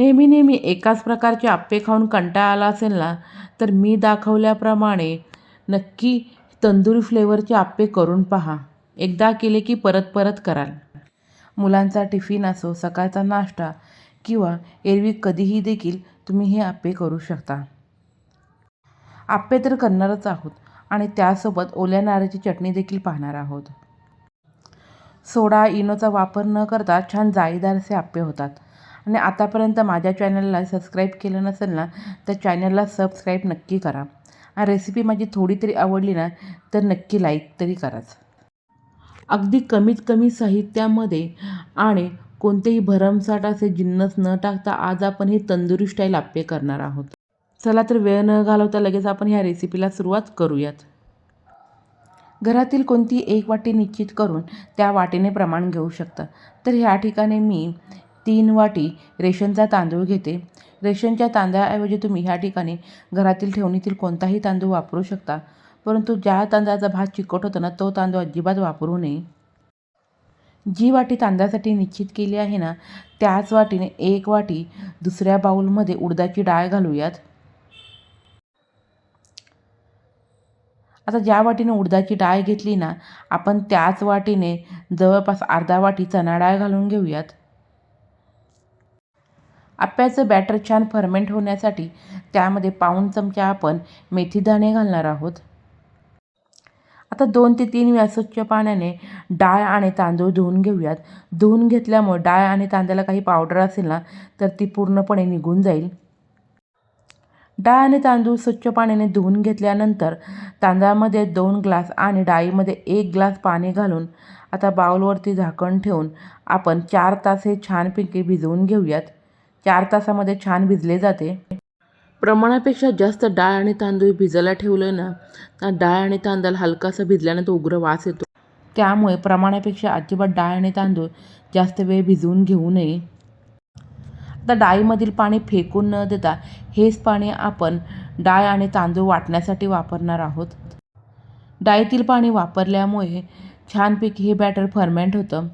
नेहमी नेहमी एकाच प्रकारचे आप्पे खाऊन कंटाळा आला असेल ना तर मी दाखवल्याप्रमाणे नक्की तंदुरी फ्लेवरचे आप्पे करून पहा. एकदा केले की परत परत कराल. मुलांचा टिफिन असो सकाळचा नाश्ता किंवा एरवी कधीही देखील तुम्ही हे आप्पे करू शकता. आप्पे तर करणारच आहोत आणि त्यासोबत ओल्या नारळाची चटणी देखील पाहणार आहोत. सोडा इनोचा वापर न करता छान जाळीदार असे आप्पे होतात. आणि आतापर्यंत माझ्या चॅनलला सबस्क्राईब केलं नसेल ना तर चॅनलला सबस्क्राईब नक्की करा. आणि रेसिपी माझी थोडी तरी आवडली ना तर नक्की लाईक तरी कराच. अगदी कमीत कमी साहित्यामध्ये आणि कोणतेही भरमसाठ असे जिन्नस न टाकता आज आपण हे तंदुरी स्टाईल आप्पे करणार आहोत. चला तर वेळ न घालवता लगेच आपण ह्या रेसिपीला सुरुवात करूयात. घरातील कोणती एक वाटी निश्चित करून त्या वाटीने प्रमाण घेऊ शकता. तर ह्या ठिकाणी मी तीन वाटी रेशनचा तांदूळ घेते. रेशनच्या तांदळाऐवजी तुम्ही ह्या ठिकाणी घरातील ठेवणीतील कोणताही तांदूळ वापरू शकता. परंतु ज्या तांदळाचा भात चिकट होतो ना तो तांदूळ अजिबात वापरू नये. जी वाटी तांदळासाठी निश्चित केली आहे ना त्याच वाटीने एक वाटी दुसऱ्या बाऊलमध्ये उडदाची डाळ घालूयात. आता ज्या वाटीने उडदाची डाळ घेतली ना आपण त्याच वाटीने जवळपास अर्धा वाटी चणा डाळ घालून घेऊयात. आप्याचं बॅटर छान फर्मेंट होण्यासाठी त्यामध्ये पाऊण चमचा आपण मेथीदाणे घालणार आहोत. आता दोन ते तीन वेळा स्वच्छ पाण्याने डाळ आणि तांदूळ धुवून घेऊयात. धुवून घेतल्यामुळे डाळ आणि तांदळाला काही पावडर असेल ना तर ती पूर्णपणे निघून जाईल. डाळ आणि तांदूळ स्वच्छ पाण्याने धुवून घेतल्यानंतर तांदळामध्ये दोन ग्लास आणि डाळीमध्ये एक ग्लास पाणी घालून आता बाउलवरती झाकण ठेवून आपण चार तास हे छानपैकी भिजवून घेऊयात. चार तासामध्ये छान भिजले जाते. प्रमाणापेक्षा जास्त डाळ आणि तांदूळ भिजायला ठेवलं ना तर डाळ आणि तांदूळ हलकासा भिजल्यानंतर उग्र वास येतो. त्यामुळे प्रमाणापेक्षा अजिबात डाळ आणि तांदूळ जास्त वेळ भिजवून घेऊ नये. आता डाळीमधील पाणी फेकून न देता हेच पाणी आपण डाळ आणि तांदूळ वाटण्यासाठी वापरणार आहोत. डाळीतील पाणी वापरल्यामुळे छानपैकी हे बॅटर फर्मेंट होतं.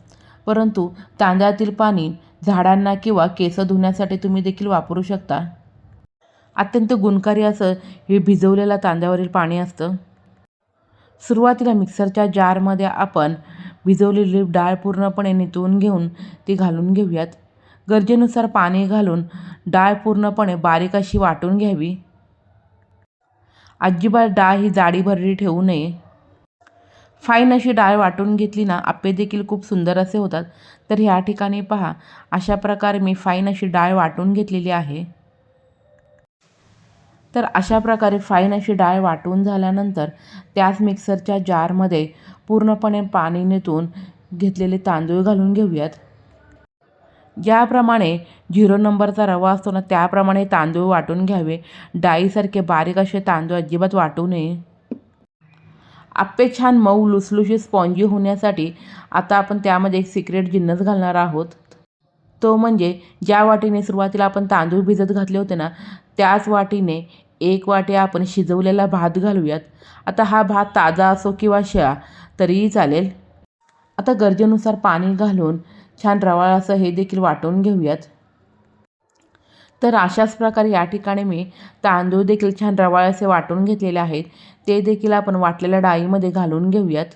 परंतु तांदळातील पाणी झाडांना किंवा केस धुण्यासाठी तुम्ही देखील वापरू शकता. अत्यंत गुणकारी असं हे भिजवलेलं तांदळावरील पाणी असतं. सुरुवातीला मिक्सरच्या जारमध्ये आपण भिजवलेली डाळ पूर्णपणे नितळून घेऊन ती घालून घेऊयात. गरजेनुसार पाणी घालून डाळ पूर्णपणे बारीक अशी वाटून घ्यावी. अजिबात डाळ ही जाडी भरली ठेवू नये. फाईन अशी डाळ वाटून घेतली ना आप्पे देखील खूप सुंदर असे होतात. तर ह्या ठिकाणी पहा अशा प्रकारे मी फाईन अशी डाळ वाटून घेतलेली आहे. तर अशा प्रकारे फाईन अशी डाळ वाटून झाल्यानंतर त्याच मिक्सरच्या जारमध्ये पूर्णपणे पाणी नेतून घेतलेले तांदूळ घालून घेऊयात. ज्याप्रमाणे झिरो नंबरचा रवा असतो ना त्याप्रमाणे तांदूळ वाटून घ्यावे. डाळीसारखे बारीक असे तांदूळ अजिबात वाटू नये. आप्पे छान मऊ लुसलुशी स्पॉन्जी होण्यासाठी आता आपण त्यामध्ये एक सिक्रेट जिन्नस घालणार आहोत. तो म्हणजे ज्या वाटीने सुरुवातीला आपण तांदूळ भिजत घातले होते ना त्याच वाटीने एक वाटी आपण शिजवलेला भात घालूयात. आता हा भात ताजा असो किंवा शिळा तरीही चालेल. आता गरजेनुसार पाणी घालून छान रवाळ असं हे देखील वाटून घेऊयात. तर अशाच प्रकारे या ठिकाणी मी तांदूळ देखील छान रवाळ असे वाटून घेतलेले आहेत. ते देखील आपण वाटलेल्या डाळीमध्ये घालून घेऊयात.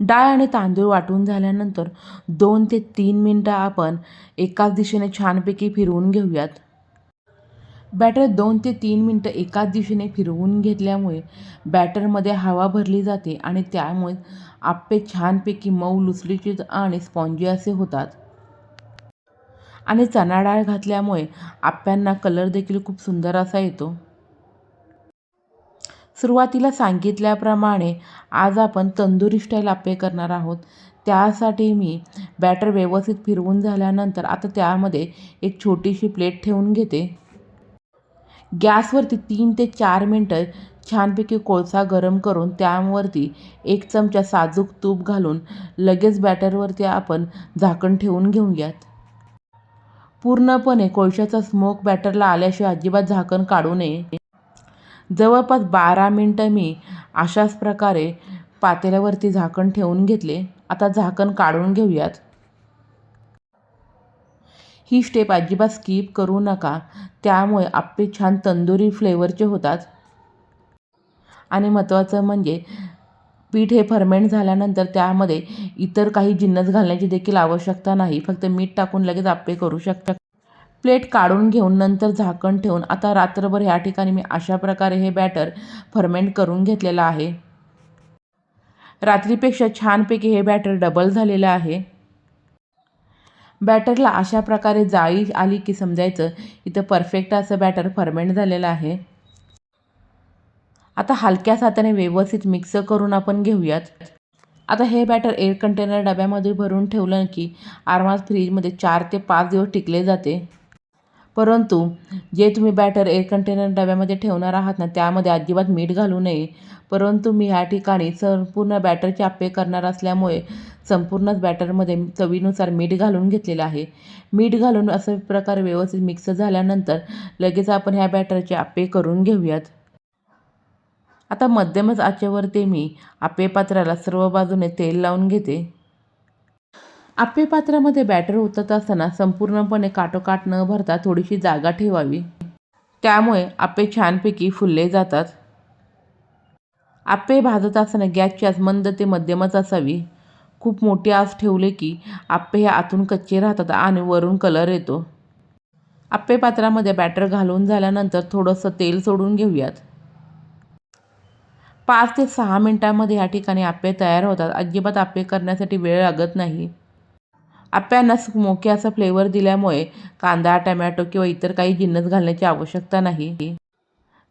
डाळ आणि तांदूळ वाटून झाल्यानंतर दोन ते तीन मिनटं आपण एकाच दिशेने छानपैकी फिरवून घेऊयात. बॅटर दोन ते तीन मिनटं एकाच दिशेने फिरवून घेतल्यामुळे बॅटरमध्ये हवा भरली जाते आणि त्यामुळे आप्पे छानपैकी मऊ लुसलुशीत आणि स्पॉन्जी असे होतात. आणि चणा डाळ घातल्यामुळे आप्यांना कलर देखील खूप सुंदर असा येतो. सुरुवातीला सांगितल्याप्रमाणे आज आपण तंदुरी स्टाईल आप्पे करणार आहोत. त्यासाठी मी बॅटर व्यवस्थित फिरवून झाल्यानंतर आता त्यामध्ये एक छोटीशी प्लेट ठेवून घेते. गॅसवरती तीन ते चार मिनटं छानपैकी कोळसा गरम करून त्यावरती एक चमचा साजूक तूप घालून लगेच बॅटरवरती आपण झाकण ठेवून घेऊयात. पूर्णपणे कोळशाचा स्मोक बॅटरला आल्याशिवाय अजिबात झाकण काढू नये. जवळपास बारा मिनटं मी अशाच प्रकारे पातेल्यावरती झाकण ठेवून घेतले. आता झाकण काढून घेऊयात. ही स्टेप अजिबात स्किप करू नका. त्यामुळे आप्पे छान तंदुरी फ्लेवरचे होतात. आणि महत्त्वाचं म्हणजे पीठ हे फर्मेंट झाल्यानंतर त्यामध्ये इतर काही जिन्नस घालण्याची देखील आवश्यकता नाही. फक्त मीठ टाकून लगेच आप्पे करू शकता. प्लेट काढून घेऊन नंतर झाकण ठेवून आता रात्रभर ह्या ठिकाणी मी अशा प्रकारे हे बॅटर फर्मेंट करून घेतलेलं आहे. रात्रीपेक्षा छानपैकी हे बॅटर डबल झालेलं आहे. बॅटरला अशा प्रकारे जाळी आली की समजायचं इथं परफेक्ट असं बॅटर फर्मेंट झालेलं आहे. आता हलक्या हाताने व्यवस्थित मिक्स करून आपण घेऊयात. आता हे बॅटर एअर कंटेनर डब्यामध्ये भरून ठेवलं की आरामात फ्रीजमध्ये चार ते पाच दिवस टिकले जाते. परंतु जे तुम्ही बॅटर एअर कंटेनर डब्यामध्ये ठेवणार आहात ना त्यामध्ये अजिबात मीठ घालू नये. परंतु मी ह्या ठिकाणी संपूर्ण बॅटरचे आप्पे करणार असल्यामुळे संपूर्णच बॅटरमध्ये चवीनुसार मीठ घालून घेतलेलं आहे. मीठ घालून असं प्रकारे व्यवस्थित मिक्स झाल्यानंतर लगेच आपण ह्या बॅटरचे आप्पे करून घेऊयात. आता मध्यमच आचेवरती मी आप्पे पात्राला सर्व बाजूने तेल लावून घेते. आप्पे पात्रामध्ये बॅटर ओतत असताना संपूर्णपणे काटोकाट न भरता थोडीशी जागा ठेवावी. त्यामुळे आप्पे छानपैकी फुलले जातात. आप्पे भाजत असताना गॅसची आस मंद ते मध्यमच असावी. खूप मोठी आस ठेवले की आप्पे हे आतून कच्चे राहतात आणि वरून कलर येतो. आप्पे पात्रामध्ये बॅटर घालून झाल्यानंतर थोडंसं तेल सोडून घेऊयात. पाच ते सहा मिनटामध्ये या ठिकाणी आप्पे तयार होतात. अजिबात आप्पे करण्यासाठी वेळ लागत नाही. आप्यांना स्मोकी असा फ्लेवर दिल्यामुळे कांदा टमॅटो किंवा इतर काही जिन्नस घालण्याची आवश्यकता नाही.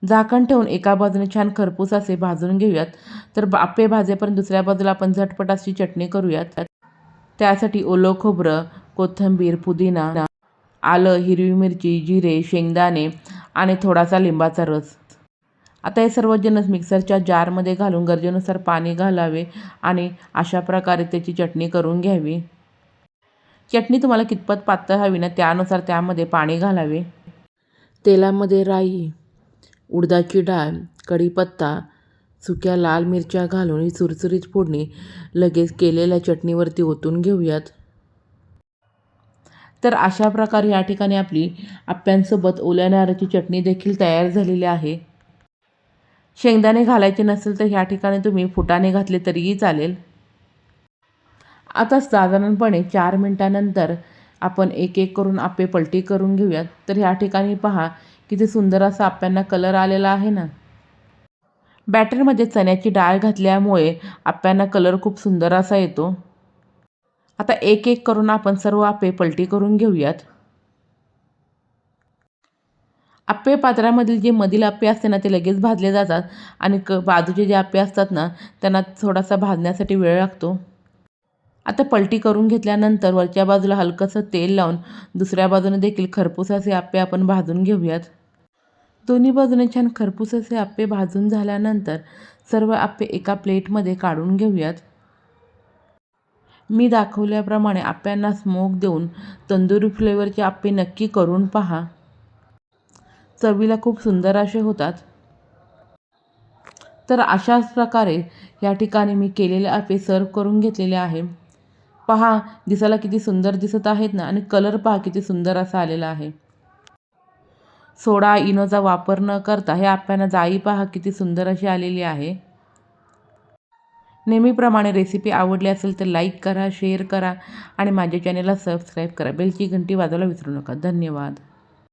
झाकण ठेवून एका बाजूने छान खरपूस असे भाजून घेऊयात. तर आप्पे भाजेपर्यंत दुसऱ्या बाजूला आपण झटपट अशी चटणी करूयात. त्यासाठी ओलं खोबरं कोथिंबीर पुदिना आलं हिरवी मिरची जिरे शेंगदाणे आणि थोडासा लिंबाचा रस. आता हे सर्व मिक्सरच्या जारमध्ये घालून गरजेनुसार पाणी घालावे आणि अशा प्रकारे त्याची चटणी करून घ्यावी. चटणी तुम्हाला कितपत पातळ हवी ना त्यानुसार त्यामध्ये पाणी घालावे. तेलामध्ये राई उडदाची डाळ कढीपत्ता सुक्या लाल मिरच्या घालून ही चुरचुरीत फोडणी लगेच केलेल्या चटणीवरती ओतून घेऊयात. तर अशा प्रकारे या ठिकाणी आपली आप्यांसोबत ओल्या नारळाची चटणी देखील तयार झालेली आहे. शेंगदाणे घालायचे नसेल तर ह्या ठिकाणी तुम्ही फुटाणे घातले तरीही चालेल. आता साधारणपणे चार मिनटानंतर आपण एक एक करून आप्पे पलटी करून घेऊयात. तर ह्या ठिकाणी पहा किती सुंदर असा आप्यांना कलर आलेला आहे ना. बॅटरमध्ये चण्याची डाळ घातल्यामुळे आप्यांना कलर खूप सुंदर असा येतो. आता एक एक करून आपण सर्व आप्पे पलटी करून घेऊयात. आप्पे पात्रामधील जे मधील आप्पे असते ना ते लगेच भाजले जातात आणि क बाजूचे जे आप्पे असतात ना त्यांना थोडासा भाजण्यासाठी वेळ लागतो. आता पलटी करून घेतल्यानंतर वरच्या बाजूला हलकंसं तेल लावून दुसऱ्या बाजूने देखील खरपूस असे आप्पे आपण भाजून घेऊयात. दोन्ही बाजूने छान खरपूस असे आप्पे भाजून झाल्यानंतर सर्व आप्पे एका प्लेटमध्ये काढून घेऊयात. मी दाखवल्याप्रमाणे आप्यांना स्मोक देऊन तंदुरी फ्लेवरचे आप्पे नक्की करून पहा. चवीला खूप सुंदर असे होतात. तर अशाच प्रकारे या ठिकाणी मी केलेले आपे सर्व करून घेतलेले आहे. पहा दिसायला किती सुंदर दिसत आहेत ना आणि कलर पहा किती सुंदर असा आलेला आहे. सोडा इनोचा वापर न करता हे आप्यांना जाई पहा किती सुंदर अशी आलेली आहे. नेहमीप्रमाणे रेसिपी आवडली असेल तर लाईक करा शेअर करा आणि माझ्या चॅनेलला सबस्क्राईब करा. बेलची घंटी वाजवायला विसरू नका. धन्यवाद.